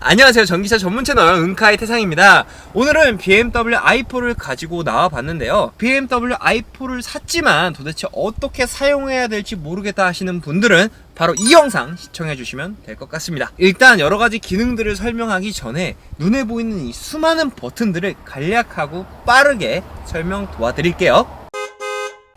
안녕하세요. 전기차 전문 채널 은카이 태상입니다. 오늘은 BMW i4를 가지고 나와 봤는데요. BMW i4를 샀지만 도대체 어떻게 사용해야 될지 모르겠다 하시는 분들은 바로 이 영상 시청해 주시면 될 것 같습니다. 일단 여러가지 기능들을 설명하기 전에 눈에 보이는 이 수많은 버튼들을 간략하고 빠르게 설명 도와드릴게요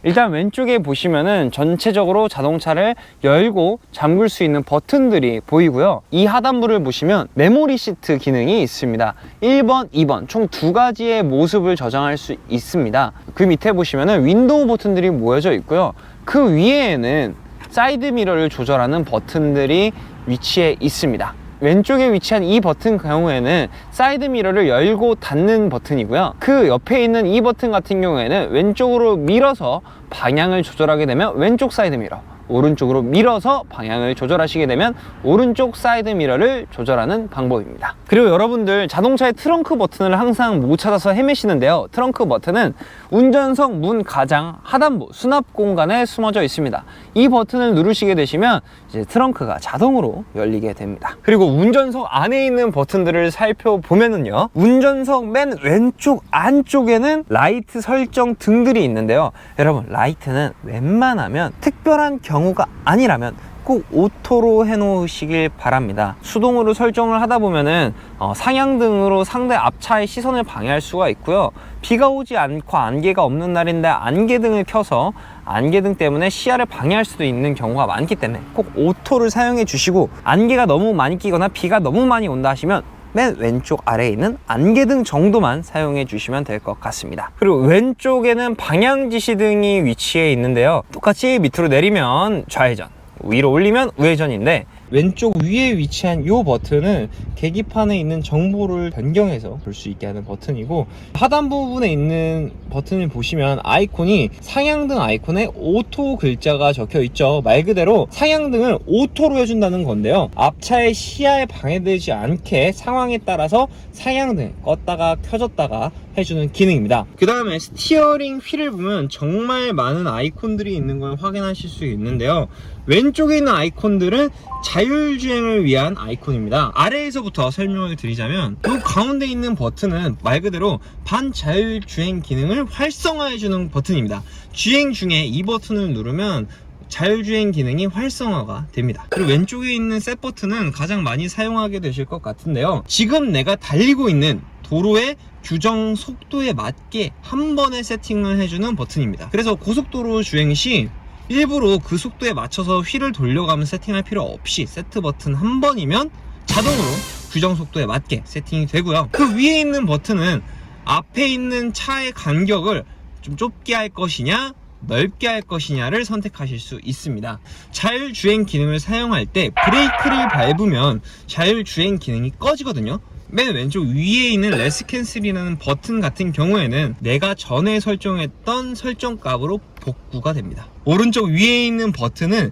일단 왼쪽에 보시면은 전체적으로 자동차를 열고 잠글 수 있는 버튼들이 보이고요. 이 하단부를 보시면 메모리 시트 기능이 있습니다. 1번, 2번 총 두 가지의 모습을 저장할 수 있습니다. 그 밑에 보시면은 윈도우 버튼들이 모여져 있고요. 그 위에는 사이드 미러를 조절하는 버튼들이 위치해 있습니다. 왼쪽에 위치한 이 버튼 경우에는 사이드 미러를 열고 닫는 버튼이고요. 그 옆에 있는 이 버튼 같은 경우에는 왼쪽으로 밀어서 방향을 조절하게 되면 왼쪽 사이드 미러, 오른쪽으로 밀어서 방향을 조절하시게 되면 오른쪽 사이드 미러를 조절하는 방법입니다. 그리고 여러분들 자동차의 트렁크 버튼을 항상 못 찾아서 헤매시는데요. 트렁크 버튼은 운전석 문 가장 하단부 수납 공간에 숨어져 있습니다. 이 버튼을 누르시게 되시면 이제 트렁크가 자동으로 열리게 됩니다. 그리고 운전석 안에 있는 버튼들을 살펴보면은요. 운전석 맨 왼쪽 안쪽에는 라이트 설정 등들이 있는데요. 여러분, 라이트는 웬만하면 특별한 경 우가 아니라면 꼭 오토로 해놓으시길 바랍니다. 수동으로 설정을 하다 보면은 어, 상향등으로 상대 앞차의 시선을 방해할 수가 있고요. 비가 오지 않고 안개가 없는 날인데 안개등을 켜서 안개등 때문에 시야를 방해할 수도 있는 경우가 많기 때문에 꼭 오토를 사용해 주시고 안개가 너무 많이 끼거나 비가 너무 많이 온다 하시면 맨 왼쪽 아래에 있는 안개등 정도만 사용해 주시면 될 것 같습니다. 그리고 왼쪽에는 방향 지시등이 위치해 있는데요. 똑같이 밑으로 내리면 좌회전, 위로 올리면 우회전인데 왼쪽 위에 위치한 이 버튼은 계기판에 있는 정보를 변경해서 볼 수 있게 하는 버튼이고 하단 부분에 있는 버튼을 보시면 아이콘이 상향등 아이콘에 오토 글자가 적혀 있죠. 말 그대로 상향등을 오토로 해준다는 건데요. 앞차의 시야에 방해되지 않게 상황에 따라서 상향등 껐다가 켜졌다가 해주는 기능입니다. 그 다음에 스티어링 휠을 보면 정말 많은 아이콘들이 있는 걸 확인하실 수 있는데요 왼쪽에 있는 아이콘들은 자율주행을 위한 아이콘입니다. 아래에서부터 설명을 드리자면 이 가운데 있는 버튼은 말 그대로 반자율주행 기능을 활성화해주는 버튼입니다. 주행 중에 이 버튼을 누르면 자율주행 기능이 활성화가 됩니다. 그리고 왼쪽에 있는 셋 버튼은 가장 많이 사용하게 되실 것 같은데요. 지금 내가 달리고 있는 도로의 규정 속도에 맞게 한 번에 세팅을 해주는 버튼입니다. 그래서 고속도로 주행 시 일부러 그 속도에 맞춰서 휠을 돌려가면 세팅할 필요 없이 세트 버튼 한 번이면 자동으로 규정 속도에 맞게 세팅이 되고요. 그 위에 있는 버튼은 앞에 있는 차의 간격을 좀 좁게 할 것이냐 넓게 할 것이냐를 선택하실 수 있습니다. 자율주행 기능을 사용할 때 브레이크를 밟으면 자율주행 기능이 꺼지거든요. 맨 왼쪽 위에 있는 레스 캔슬이라는 버튼 같은 경우에는 내가 전에 설정했던 설정 값으로 복구가 됩니다. 오른쪽 위에 있는 버튼은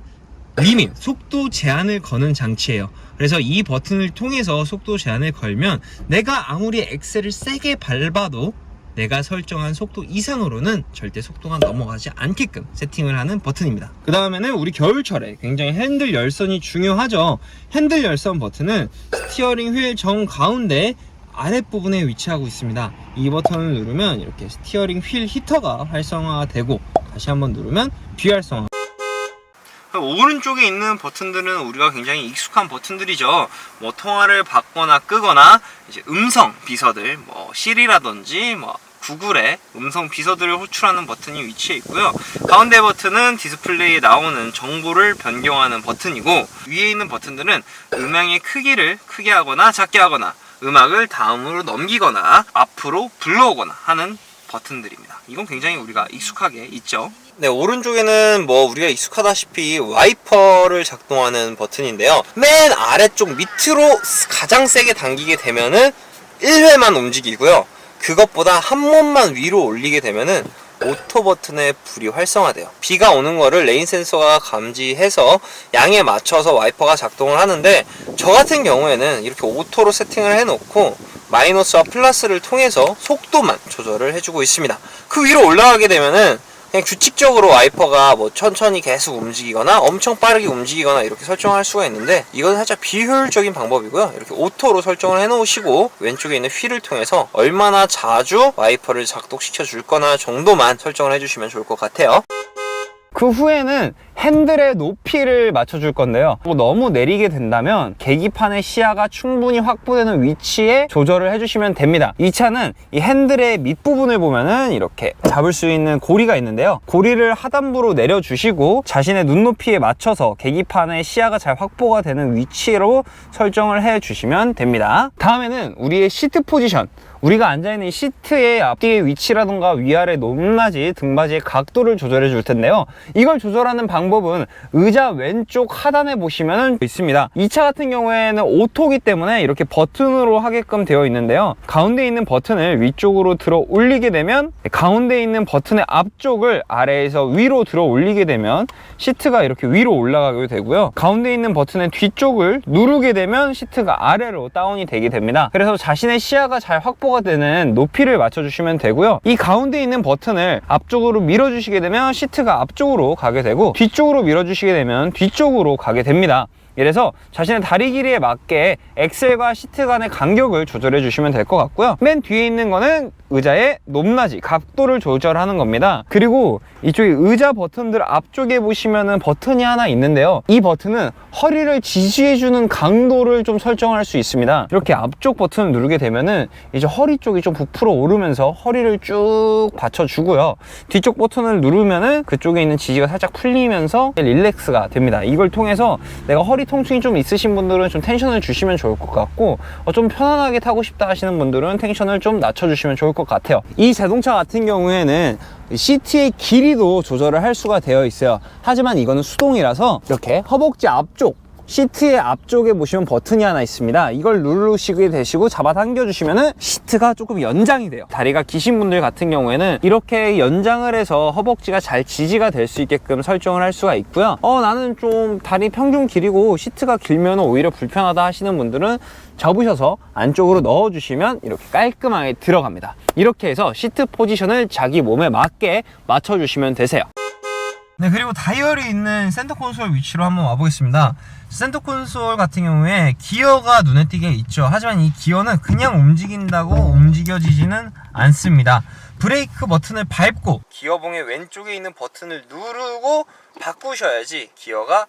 리밋, 속도 제한을 거는 장치예요. 그래서 이 버튼을 통해서 속도 제한을 걸면 내가 아무리 엑셀을 세게 밟아도 내가 설정한 속도 이상으로는 절대 속도가 넘어가지 않게끔 세팅을 하는 버튼입니다. 그 다음에는 우리 겨울철에 굉장히 핸들 열선이 중요하죠. 핸들 열선 버튼은 스티어링 휠 정 가운데 아랫부분에 위치하고 있습니다. 이 버튼을 누르면 이렇게 스티어링 휠 히터가 활성화되고 다시 한번 누르면 비활성화 오른쪽에 있는 버튼들은 우리가 굉장히 익숙한 버튼들이죠. 뭐 통화를 받거나 끄거나 이제 음성 비서들, 뭐 시리라든지 뭐 구글의 음성 비서들을 호출하는 버튼이 위치해 있고요. 가운데 버튼은 디스플레이에 나오는 정보를 변경하는 버튼이고 위에 있는 버튼들은 음향의 크기를 크게 하거나 작게 하거나 음악을 다음으로 넘기거나 앞으로 불러오거나 하는 버튼들입니다. 이건 굉장히 우리가 익숙하게 있죠. 네, 오른쪽에는 뭐 우리가 익숙하다시피 와이퍼를 작동하는 버튼인데요. 맨 아래쪽 밑으로 가장 세게 당기게 되면은 1회만 움직이고요. 그것보다 한 번만 위로 올리게 되면은 오토 버튼의 불이 활성화돼요. 비가 오는 거를 레인 센서가 감지해서 양에 맞춰서 와이퍼가 작동을 하는데 저 같은 경우에는 이렇게 오토로 세팅을 해놓고 마이너스와 플러스를 통해서 속도만 조절을 해주고 있습니다. 그 위로 올라가게 되면은 그냥 규칙적으로 와이퍼가 뭐 천천히 계속 움직이거나 엄청 빠르게 움직이거나 이렇게 설정할 수가 있는데 이건 살짝 비효율적인 방법이고요. 이렇게 오토로 설정을 해놓으시고 왼쪽에 있는 휠을 통해서 얼마나 자주 와이퍼를 작동시켜 줄 거나 정도만 설정을 해주시면 좋을 것 같아요. 그 후에는 핸들의 높이를 맞춰줄 건데요. 뭐 너무 내리게 된다면 계기판의 시야가 충분히 확보되는 위치에 조절을 해주시면 됩니다. 이 차는 이 핸들의 밑부분을 보면은 이렇게 잡을 수 있는 고리가 있는데요. 고리를 하단부로 내려주시고 자신의 눈높이에 맞춰서 계기판의 시야가 잘 확보가 되는 위치로 설정을 해주시면 됩니다. 다음에는 우리의 시트 포지션. 우리가 앉아있는 이 시트의 앞뒤의 위치라든가 위아래 높낮이 등받이의 각도를 조절해 줄 텐데요. 이걸 조절하는 방법은 의자 왼쪽 하단에 보시면 있습니다. 이 차 같은 경우에는 오토기 때문에 이렇게 버튼으로 하게끔 되어 있는데요. 가운데 있는 버튼을 위쪽으로 들어 올리게 되면 가운데 있는 버튼의 앞쪽을 아래에서 위로 들어 올리게 되면 시트가 이렇게 위로 올라가게 되고요. 가운데 있는 버튼의 뒤쪽을 누르게 되면 시트가 아래로 다운이 되게 됩니다. 그래서 자신의 시야가 잘 확보 가 되는 높이를 맞춰주시면 되고요. 이 가운데 있는 버튼을 앞쪽으로 밀어주시게 되면 시트가 앞쪽으로 가게 되고 뒤쪽으로 밀어주시게 되면 뒤쪽으로 가게 됩니다. 이래서 자신의 다리 길이에 맞게 엑셀과 시트 간의 간격을 조절해 주시면 될 것 같고요. 맨 뒤에 있는 거는 의자의 높낮이 각도를 조절하는 겁니다. 그리고 이쪽에 의자 버튼들 앞쪽에 보시면은 버튼이 하나 있는데요. 이 버튼은 허리를 지지해 주는 강도를 좀 설정할 수 있습니다. 이렇게 앞쪽 버튼을 누르게 되면은 이제 허리 쪽이 좀 부풀어 오르면서 허리를 쭉 받쳐 주고요. 뒤쪽 버튼을 누르면은 그쪽에 있는 지지가 살짝 풀리면서 릴렉스가 됩니다. 이걸 통해서 내가 허리 통증이 좀 있으신 분들은 좀 텐션을 주시면 좋을 것 같고 어, 좀 편안하게 타고 싶다 하시는 분들은 텐션을 좀 낮춰주시면 좋을 것 같아요 이 자동차 같은 경우에는 시트의 길이도 조절을 할 수가 되어 있어요. 하지만 이거는 수동이라서 이렇게? 허벅지 앞쪽 시트의 앞쪽에 보시면 버튼이 하나 있습니다. 이걸 누르시게 되시고 잡아당겨 주시면은 시트가 조금 연장이 돼요. 다리가 기신 분들 같은 경우에는 이렇게 연장을 해서 허벅지가 잘 지지가 될 수 있게끔 설정을 할 수가 있고요. 어 나는 좀 다리 평균 길이고 시트가 길면 오히려 불편하다 하시는 분들은 접으셔서 안쪽으로 넣어 주시면 이렇게 깔끔하게 들어갑니다. 이렇게 해서 시트 포지션을 자기 몸에 맞게 맞춰 주시면 되세요. 네, 그리고 다이얼이 있는 센터 콘솔 위치로 한번 와보겠습니다. 센터 콘솔 같은 경우에 기어가 눈에 띄게 있죠. 하지만 이 기어는 그냥 움직인다고 움직여지지는 않습니다. 브레이크 버튼을 밟고 기어봉의 왼쪽에 있는 버튼을 누르고 바꾸셔야지 기어가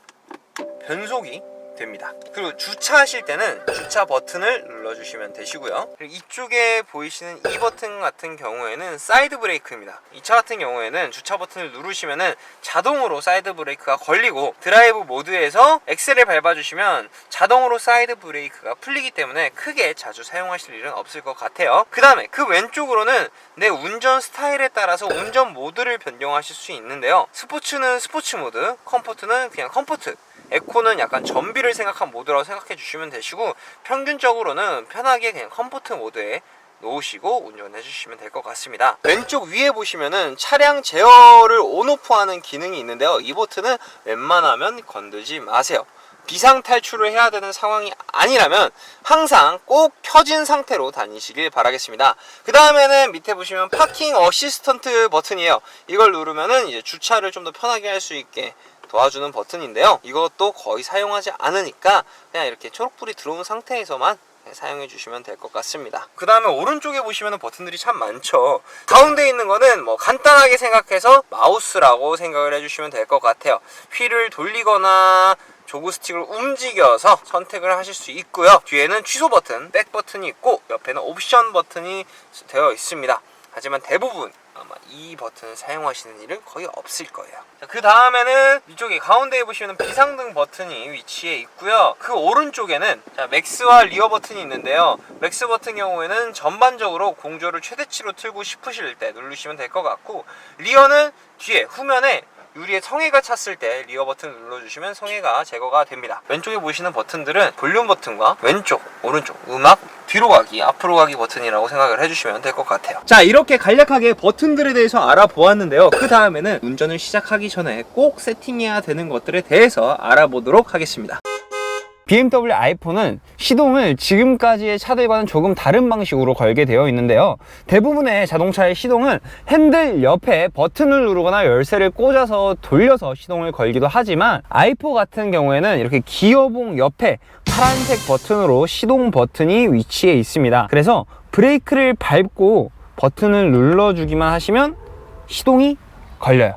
변속이 됩니다. 그리고 주차하실 때는 주차 버튼을 눌러주시면 되시고요. 이쪽에 보이시는 이 버튼 같은 경우에는 사이드 브레이크입니다. 이 차 같은 경우에는 주차 버튼을 누르시면은 자동으로 사이드 브레이크가 걸리고 드라이브 모드에서 엑셀을 밟아주시면 자동으로 사이드 브레이크가 풀리기 때문에 크게 자주 사용하실 일은 없을 것 같아요. 그 다음에 그 왼쪽으로는 내 운전 스타일에 따라서 운전 모드를 변경하실 수 있는데요. 스포츠는 스포츠 모드, 컴포트는 그냥 컴포트. 에코는 약간 전비를 생각한 모드라고 생각해 주시면 되시고 평균적으로는 편하게 그냥 컴포트 모드에 놓으시고 운전해 주시면 될 것 같습니다 왼쪽 위에 보시면은 차량 제어를 온오프하는 기능이 있는데요 이 버튼은 웬만하면 건들지 마세요 비상 탈출을 해야 되는 상황이 아니라면 항상 꼭 켜진 상태로 다니시길 바라겠습니다. 그 다음에는 밑에 보시면 파킹 어시스턴트 버튼이에요. 이걸 누르면은 이제 주차를 좀 더 편하게 할 수 있게 도와주는 버튼인데요. 이것도 거의 사용하지 않으니까 그냥 이렇게 초록불이 들어온 상태에서만 사용해 주시면 될 것 같습니다. 그 다음에 오른쪽에 보시면 버튼들이 참 많죠. 가운데 있는 거는 뭐 간단하게 생각해서 마우스라고 생각을 해주시면 될 것 같아요. 휠을 돌리거나 조그 스틱을 움직여서 선택을 하실 수 있고요. 뒤에는 취소 버튼, 백 버튼이 있고 옆에는 옵션 버튼이 되어 있습니다. 하지만 대부분 아마 이 버튼을 사용하시는 일은 거의 없을 거예요. 그 다음에는 이쪽에 가운데에 보시면 비상등 버튼이 위치해 있고요. 그 오른쪽에는 자, 맥스와 리어 버튼이 있는데요. 맥스 버튼 경우에는 전반적으로 공조를 최대치로 틀고 싶으실 때 누르시면 될 것 같고 리어는 뒤에 후면에 유리에 성에가 찼을 때 리어 버튼을 눌러주시면 성에가 제거가 됩니다. 왼쪽에 보시는 버튼들은 볼륨 버튼과 왼쪽, 오른쪽, 음악, 뒤로 가기, 앞으로 가기 버튼이라고 생각을 해주시면 될 것 같아요. 자, 이렇게 간략하게 버튼들에 대해서 알아보았는데요. 그 다음에는 운전을 시작하기 전에 꼭 세팅해야 되는 것들에 대해서 알아보도록 하겠습니다. BMW i4는 시동을 지금까지의 차들과는 조금 다른 방식으로 걸게 되어 있는데요. 대부분의 자동차의 시동은 핸들 옆에 버튼을 누르거나 열쇠를 꽂아서 돌려서 시동을 걸기도 하지만 i4 같은 경우에는 이렇게 기어봉 옆에 파란색 버튼으로 시동 버튼이 위치해 있습니다. 그래서 브레이크를 밟고 버튼을 눌러주기만 하시면 시동이 걸려요.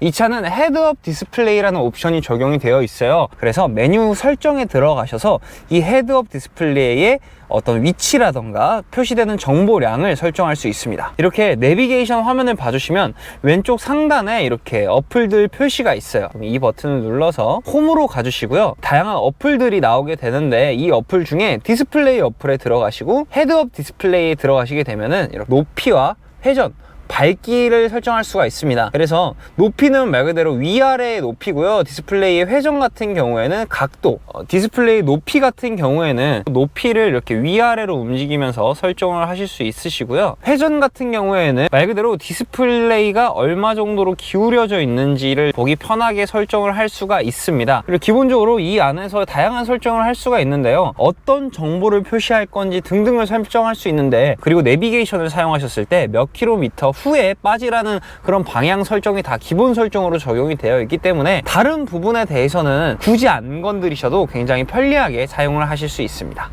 이 차는 헤드업 디스플레이라는 옵션이 적용이 되어 있어요. 그래서 메뉴 설정에 들어가셔서 이 헤드업 디스플레이의 어떤 위치라던가 표시되는 정보량을 설정할 수 있습니다. 이렇게 내비게이션 화면을 봐주시면 왼쪽 상단에 이렇게 어플들 표시가 있어요. 이 버튼을 눌러서 홈으로 가주시고요. 다양한 어플들이 나오게 되는데 이 어플 중에 디스플레이 어플에 들어가시고 헤드업 디스플레이에 들어가시게 되면은 이렇게 높이와 회전 밝기를 설정할 수가 있습니다. 그래서 높이는 말 그대로 위아래의 높이고요. 디스플레이의 회전 같은 경우에는 각도, 어, 디스플레이 높이 같은 경우에는 높이를 이렇게 위아래로 움직이면서 설정을 하실 수 있으시고요. 회전 같은 경우에는 말 그대로 디스플레이가 얼마 정도로 기울여져 있는지를 보기 편하게 설정을 할 수가 있습니다. 그리고 기본적으로 이 안에서 다양한 설정을 할 수가 있는데요. 어떤 정보를 표시할 건지 등등을 설정할 수 있는데 그리고 내비게이션을 사용하셨을 때 몇 킬로미터 후에 빠지라는 그런 방향 설정이 다 기본 설정으로 적용이 되어 있기 때문에 다른 부분에 대해서는 굳이 안 건드리셔도 굉장히 편리하게 사용을 하실 수 있습니다.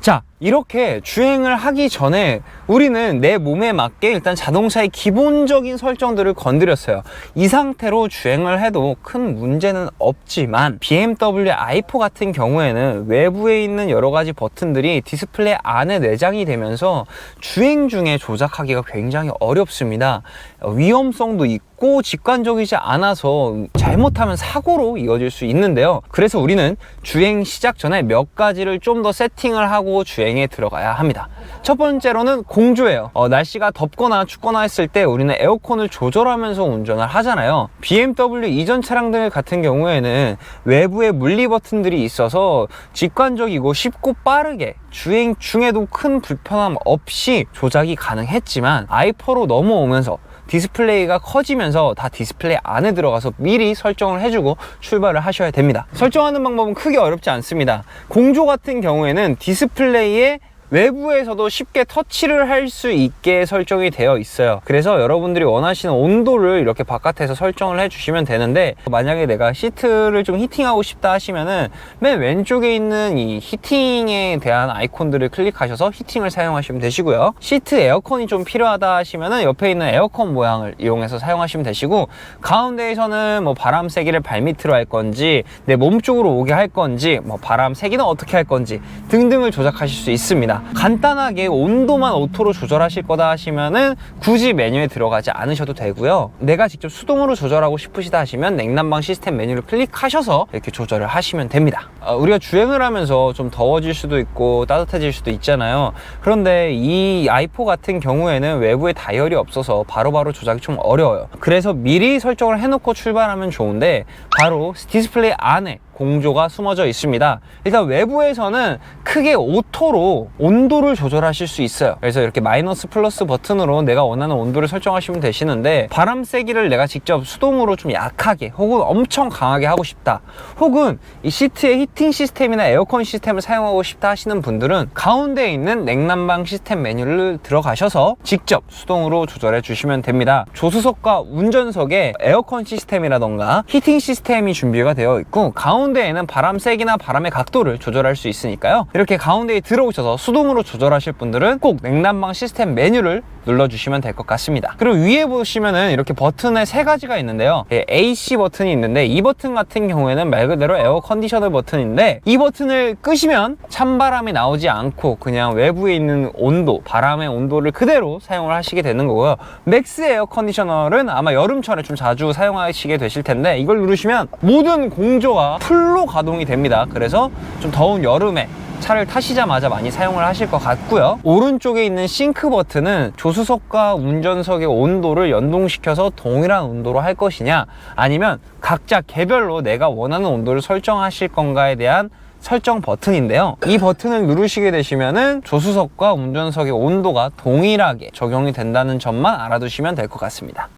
자, 이렇게 주행을 하기 전에 우리는 내 몸에 맞게 일단 자동차의 기본적인 설정들을 건드렸어요. 이 상태로 주행을 해도 큰 문제는 없지만 BMW i4 같은 경우에는 외부에 있는 여러 가지 버튼들이 디스플레이 안에 내장이 되면서 주행 중에 조작하기가 굉장히 어렵습니다. 어, 위험성도 있고 직관적이지 않아서 잘못하면 사고로 이어질 수 있는데요. 그래서 우리는 주행 시작 전에 몇 가지를 좀 더 세팅을 하고 주행 에 들어가야 합니다. 첫 번째로는 공조예요. 어, 날씨가 덥거나 춥거나 했을 때 우리는 에어컨을 조절하면서 운전을 하잖아요. BMW 이전 차량들 같은 경우에는 외부에 물리 버튼들이 있어서 직관적이고 쉽고 빠르게 주행 중에도 큰 불편함 없이 조작이 가능했지만 i4로 넘어오면서 디스플레이가 커지면서 다 디스플레이 안에 들어가서 미리 설정을 해주고 출발을 하셔야 됩니다. 설정하는 방법은 크게 어렵지 않습니다. 공조 같은 경우에는 디스플레이에 외부에서도 쉽게 터치를 할 수 있게 설정이 되어 있어요. 그래서 여러분들이 원하시는 온도를 이렇게 바깥에서 설정을 해주시면 되는데 만약에 내가 시트를 좀 히팅하고 싶다 하시면은 맨 왼쪽에 있는 이 히팅에 대한 아이콘들을 클릭하셔서 히팅을 사용하시면 되시고요. 시트 에어컨이 좀 필요하다 하시면은 옆에 있는 에어컨 모양을 이용해서 사용하시면 되시고 가운데에서는 뭐 바람 세기를 발밑으로 할 건지 내 몸 쪽으로 오게 할 건지 뭐 바람 세기는 어떻게 할 건지 등등을 조작하실 수 있습니다. 간단하게 온도만 오토로 조절하실 거다 하시면은 굳이 메뉴에 들어가지 않으셔도 되고요. 내가 직접 수동으로 조절하고 싶으시다 하시면 냉난방 시스템 메뉴를 클릭하셔서 이렇게 조절을 하시면 됩니다. 어, 우리가 주행을 하면서 좀 더워질 수도 있고 따뜻해질 수도 있잖아요. 그런데 이 i4 같은 경우에는 외부에 다이얼이 없어서 바로바로 조작이 좀 어려워요. 그래서 미리 설정을 해놓고 출발하면 좋은데 바로 디스플레이 안에 공조가 숨어져 있습니다. 일단 외부에서는 크게 오토로 온도를 조절하실 수 있어요. 그래서 이렇게 마이너스 플러스 버튼으로 내가 원하는 온도를 설정하시면 되시는데 바람 세기를 내가 직접 수동으로 좀 약하게 혹은 엄청 강하게 하고 싶다. 혹은 이 시트의 히팅 시스템이나 에어컨 시스템을 사용하고 싶다 하시는 분들은 가운데에 있는 냉난방 시스템 메뉴를 들어가셔서 직접 수동으로 조절해 주시면 됩니다. 조수석과 운전석에 에어컨 시스템이라던가 히팅 시스템이 준비가 되어 있고 가운데 에는 바람 세기나 바람의 각도를 조절할 수 있으니까요. 이렇게 가운데에 들어오셔서 수동으로 조절하실 분들은 꼭 냉난방 시스템 메뉴를 눌러주시면 될 것 같습니다. 그리고 위에 보시면은 이렇게 버튼에 세 가지가 있는데요. 예, AC 버튼이 있는데 이 버튼 같은 경우에는 말 그대로 에어 컨디셔너 버튼인데 이 버튼을 끄시면 찬바람이 나오지 않고 그냥 외부에 있는 온도, 바람의 온도를 그대로 사용을 하시게 되는 거고요. 맥스 에어 컨디셔너는 아마 여름철에 좀 자주 사용하시게 되실 텐데 이걸 누르시면 모든 공조가 풀로 가동이 됩니다. 그래서 좀 더운 여름에 차를 타시자마자 많이 사용을 하실 것 같고요. 오른쪽에 있는 싱크 버튼은 조수석과 운전석의 온도를 연동시켜서 동일한 온도로 할 것이냐 아니면 각자 개별로 내가 원하는 온도를 설정하실 건가에 대한 설정 버튼인데요. 이 버튼을 누르시게 되시면은 조수석과 운전석의 온도가 동일하게 적용이 된다는 점만 알아두시면 될 것 같습니다.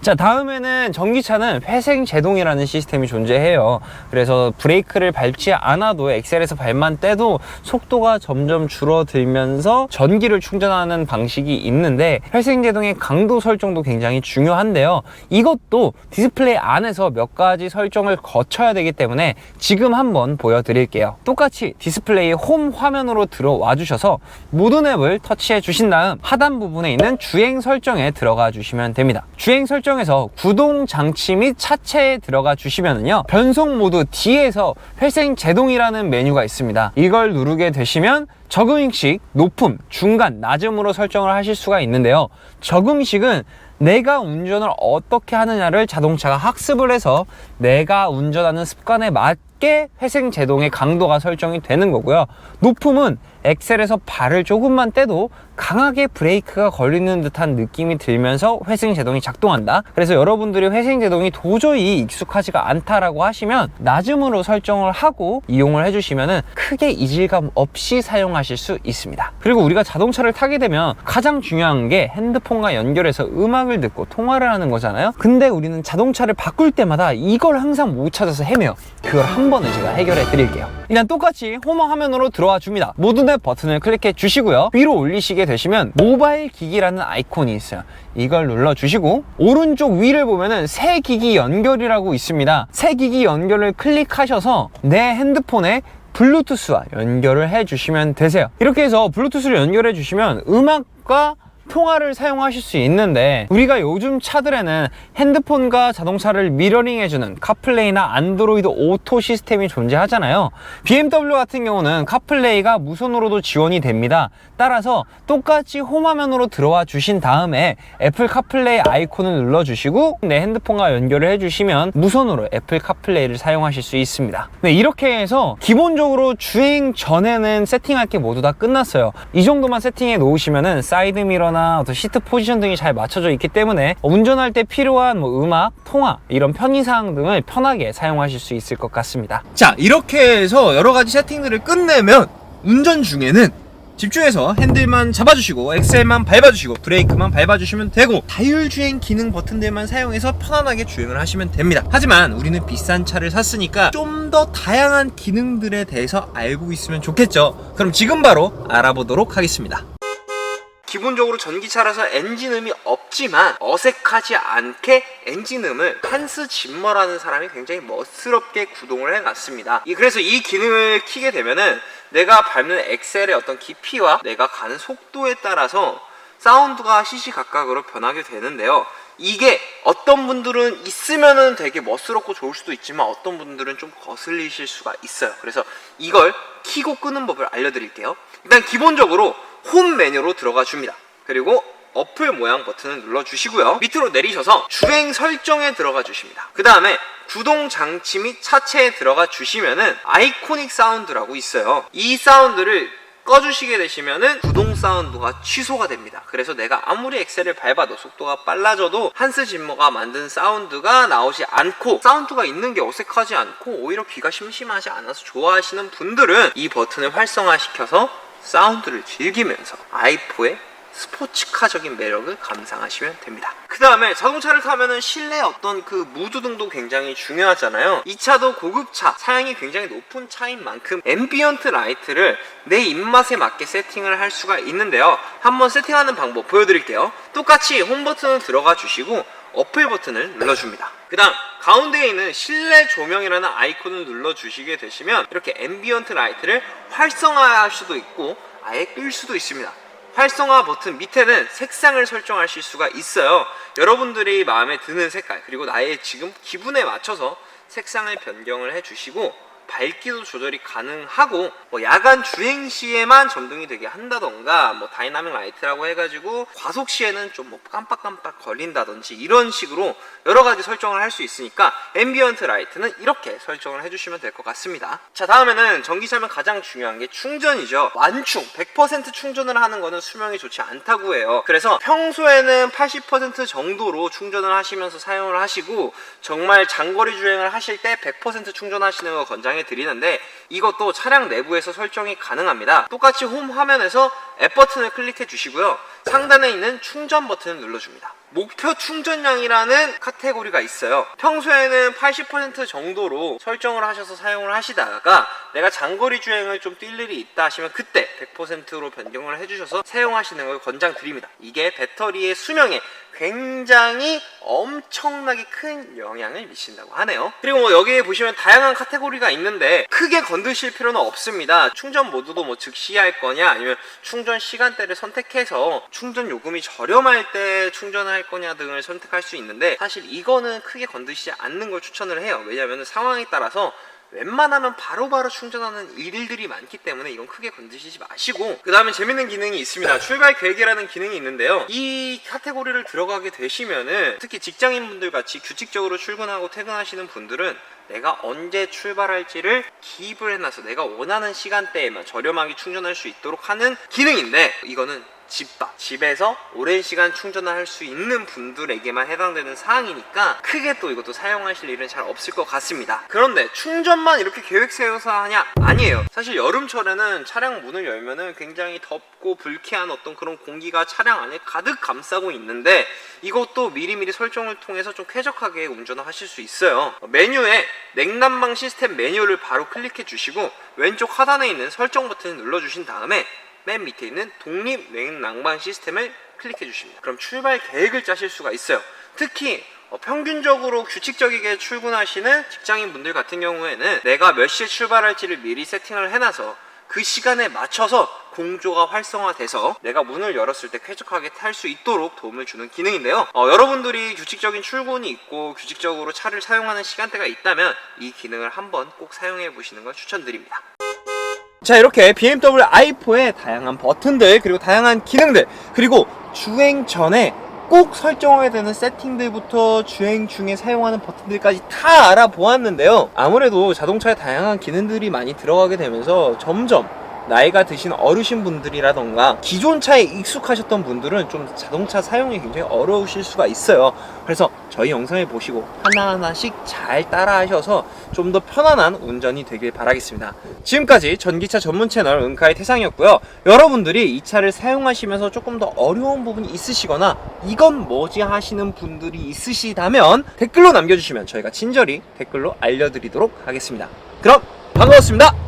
자 다음에는 전기차는 회생 제동이라는 시스템이 존재해요. 그래서 브레이크를 밟지 않아도 엑셀에서 발만 떼도 속도가 점점 줄어들면서 전기를 충전하는 방식이 있는데 회생 제동의 강도 설정도 굉장히 중요한데요. 이것도 디스플레이 안에서 몇 가지 설정을 거쳐야 되기 때문에 지금 한번 보여드릴게요. 똑같이 디스플레이 홈 화면으로 들어와 주셔서 모든 앱을 터치해 주신 다음 하단 부분에 있는 주행 설정에 들어가 주시면 됩니다. 주행 설정 에서 구동 장치 및 차체에 들어가 주시면은요 변속 모드 D에서 회생 제동이라는 메뉴가 있습니다. 이걸 누르게 되시면 적응식 높음, 중간, 낮음으로 설정을 하실 수가 있는데요. 적응식은 내가 운전을 어떻게 하느냐를 자동차가 학습을 해서 내가 운전하는 습관에 맞 게 회생 제동의 강도가 설정이 되는 거고요. 높음은 엑셀에서 발을 조금만 떼도 강하게 브레이크가 걸리는 듯한 느낌이 들면서 회생 제동이 작동한다. 그래서 여러분들이 회생 제동이 도저히 익숙하지가 않다라고 하시면 낮음으로 설정을 하고 이용을 해주시면 크게 이질감 없이 사용하실 수 있습니다. 그리고 우리가 자동차를 타게 되면 가장 중요한 게 핸드폰과 연결해서 음악을 듣고 통화를 하는 거잖아요. 근데 우리는 자동차를 바꿀 때마다 이걸 항상 못 찾아서 헤매요. 그걸 한 번에 제가 해결해 드릴게요. 일단 똑같이 홈 화면으로 들어와 줍니다. 모든 앱 버튼을 클릭해 주시고요. 위로 올리시게 되시면 모바일 기기라는 아이콘이 있어요. 이걸 눌러 주시고 오른쪽 위를 보면은 새 기기 연결이라고 있습니다. 새 기기 연결을 클릭하셔서 내 핸드폰에 블루투스와 연결을 해 주시면 되세요. 이렇게 해서 블루투스를 연결해 주시면 음악과 통화를 사용하실 수 있는데 우리가 요즘 차들에는 핸드폰과 자동차를 미러링 해주는 카플레이나 안드로이드 오토 시스템이 존재하잖아요. BMW 같은 경우는 카플레이가 무선으로도 지원이 됩니다. 따라서 똑같이 홈 화면으로 들어와 주신 다음에 애플 카플레이 아이콘을 눌러 주시고 내 핸드폰과 연결을 해주시면 무선으로 애플 카플레이를 사용하실 수 있습니다. 네, 이렇게 해서 기본적으로 주행 전에는 세팅할 게 모두 다 끝났어요. 이 정도만 세팅해 놓으시면은 사이드 미러나 어떤 시트 포지션 등이 잘 맞춰져 있기 때문에 운전할 때 필요한 뭐 음악, 통화 이런 편의사항 등을 편하게 사용하실 수 있을 것 같습니다 자, 이렇게 해서 여러 가지 세팅들을 끝내면 운전 중에는 집중해서 핸들만 잡아주시고 엑셀만 밟아주시고 브레이크만 밟아주시면 되고 자율주행 기능 버튼들만 사용해서 편안하게 주행을 하시면 됩니다. 하지만 우리는 비싼 차를 샀으니까 좀 더 다양한 기능들에 대해서 알고 있으면 좋겠죠. 그럼 지금 바로 알아보도록 하겠습니다. 기본적으로 전기차라서 엔진음이 없지만 어색하지 않게 엔진음을 한스 짐머라는 사람이 굉장히 멋스럽게 구동을 해놨습니다. 이- 그래서 이 기능을 키게 되면은 내가 밟는 엑셀의 어떤 깊이와 내가 가는 속도에 따라서 사운드가 시시각각으로 변하게 되는데요. 이게 어떤 분들은 있으면은 되게 멋스럽고 좋을 수도 있지만 어떤 분들은 좀 거슬리실 수가 있어요. 그래서 이걸 키고 끄는 법을 알려드릴게요. 일단 기본적으로 홈 메뉴로 들어가 줍니다. 그리고 어플 모양 버튼을 눌러 주시고요. 밑으로 내리셔서 주행 설정에 들어가 주십니다. 그 다음에 구동 장치 및 차체에 들어가 주시면은 아이코닉 사운드라고 있어요. 이 사운드를 꺼주시게 되시면은 구동 사운드가 취소가 됩니다. 그래서 내가 아무리 엑셀을 밟아도 속도가 빨라져도 한스 짐머가 만든 사운드가 나오지 않고 사운드가 있는 게 어색하지 않고 오히려 귀가 심심하지 않아서 좋아하시는 분들은 이 버튼을 활성화시켜서 사운드를 즐기면서 아이포의 스포츠카적인 매력을 감상하시면 됩니다. 그 다음에 자동차를 타면은 실내 어떤 그 무드 등도 굉장히 중요하잖아요. 이 차도 고급차, 사양이 굉장히 높은 차인 만큼 앰비언트 라이트를 내 입맛에 맞게 세팅을 할 수가 있는데요. 한번 세팅하는 방법 보여드릴게요. 똑같이 홈 버튼을 들어가 주시고 어플 버튼을 눌러줍니다. 그 다음 가운데에 있는 실내 조명이라는 아이콘을 눌러주시게 되시면 이렇게 앰비언트 라이트를 활성화할 수도 있고 아예 끌 수도 있습니다. 활성화 버튼 밑에는 색상을 설정하실 수가 있어요. 여러분들이 마음에 드는 색깔 그리고 나의 지금 기분에 맞춰서 색상을 변경을 해주시고 밝기도 조절이 가능하고 뭐 야간 주행 시에만 점등이 되게 한다던가 뭐 다이나믹 라이트라고 해가지고 과속 시에는 좀 뭐 깜빡깜빡 걸린다든지 이런 식으로 여러 가지 설정을 할 수 있으니까 앰비언트 라이트는 이렇게 설정을 해주시면 될 것 같습니다. 자 다음에는 전기차면 가장 중요한 게 충전이죠. 완충 100% 충전을 하는 거는 수명이 좋지 않다고 해요. 그래서 평소에는 80% 정도로 충전을 하시면서 사용을 하시고 정말 장거리 주행을 하실 때 100% 충전하시는 거 권장해 드리는데 이것도 차량 내부에서 설정이 가능합니다. 똑같이 홈 화면에서 앱 버튼을 클릭해 주시고요. 상단에 있는 충전 버튼을 눌러줍니다. 목표 충전량이라는 카테고리가 있어요. 평소에는 80% 정도로 설정을 하셔서 사용을 하시다가 내가 장거리 주행을 좀 뛸 일이 있다 하시면 그때 100%로 변경을 해주셔서 사용하시는 걸 권장드립니다. 이게 배터리의 수명에 굉장히 엄청나게 큰 영향을 미친다고 하네요. 그리고 뭐 여기에 보시면 다양한 카테고리가 있는데 크게 건드실 필요는 없습니다. 충전 모드도 뭐 즉시 할 거냐 아니면 충전 시간대를 선택해서 충전 요금이 저렴할 때 충전을 할 거냐 등을 선택할 수 있는데 사실 이거는 크게 건드시지 않는 걸 추천을 해요. 왜냐하면 상황에 따라서 웬만하면 바로 바로 충전하는 일들이 많기 때문에 이건 크게 건드시지 마시고 그 다음에 재밌는 기능이 있습니다 출발 계획이라는 기능이 있는데요 이 카테고리를 들어가게 되시면은 특히 직장인분들 같이 규칙적으로 출근하고 퇴근하시는 분들은 내가 언제 출발할지를 기입을 해놔서 내가 원하는 시간대에만 저렴하게 충전할 수 있도록 하는 기능인데 이거는 집밥 집에서 오랜 시간 충전을 할 수 있는 분들에게만 해당되는 사항이니까 크게 또 이것도 사용하실 일은 잘 없을 것 같습니다. 그런데 충전만 이렇게 계획 세워서 하냐? 아니에요. 사실 여름철에는 차량 문을 열면은 굉장히 덥고 불쾌한 어떤 그런 공기가 차량 안에 가득 감싸고 있는데 이것도 미리미리 설정을 통해서 좀 쾌적하게 운전을 하실 수 있어요. 메뉴에 냉난방 시스템 메뉴를 바로 클릭해 주시고 왼쪽 하단에 있는 설정 버튼을 눌러 주신 다음에 맨 밑에 있는 독립 냉난방 시스템을 클릭해 주십니다. 그럼 출발 계획을 짜실 수가 있어요. 특히 어, 평균적으로 규칙적이게 출근하시는 직장인 분들 같은 경우에는 내가 몇 시에 출발할지를 미리 세팅을 해놔서 그 시간에 맞춰서 공조가 활성화돼서 내가 문을 열었을 때 쾌적하게 탈 수 있도록 도움을 주는 기능인데요. 어, 여러분들이 규칙적인 출근이 있고 규칙적으로 차를 사용하는 시간대가 있다면 이 기능을 한번 꼭 사용해 보시는 걸 추천드립니다. 자 이렇게 BMW i4의 다양한 버튼들 그리고 다양한 기능들 그리고 주행 전에 꼭 설정해야 되는 세팅들부터 주행 중에 사용하는 버튼들까지 다 알아보았는데요. 아무래도 자동차에 다양한 기능들이 많이 들어가게 되면서 점점 나이가 드신 어르신 분들이라던가 기존 차에 익숙하셨던 분들은 좀 자동차 사용이 굉장히 어려우실 수가 있어요. 그래서 저희 영상을 보시고 하나하나씩 잘 따라 하셔서 좀 더 편안한 운전이 되길 바라겠습니다. 지금까지 전기차 전문 채널 은카의 태상이었고요. 여러분들이 이 차를 사용하시면서 조금 더 어려운 부분이 있으시거나 이건 뭐지 하시는 분들이 있으시다면 댓글로 남겨주시면 저희가 친절히 댓글로 알려드리도록 하겠습니다. 그럼 반가웠습니다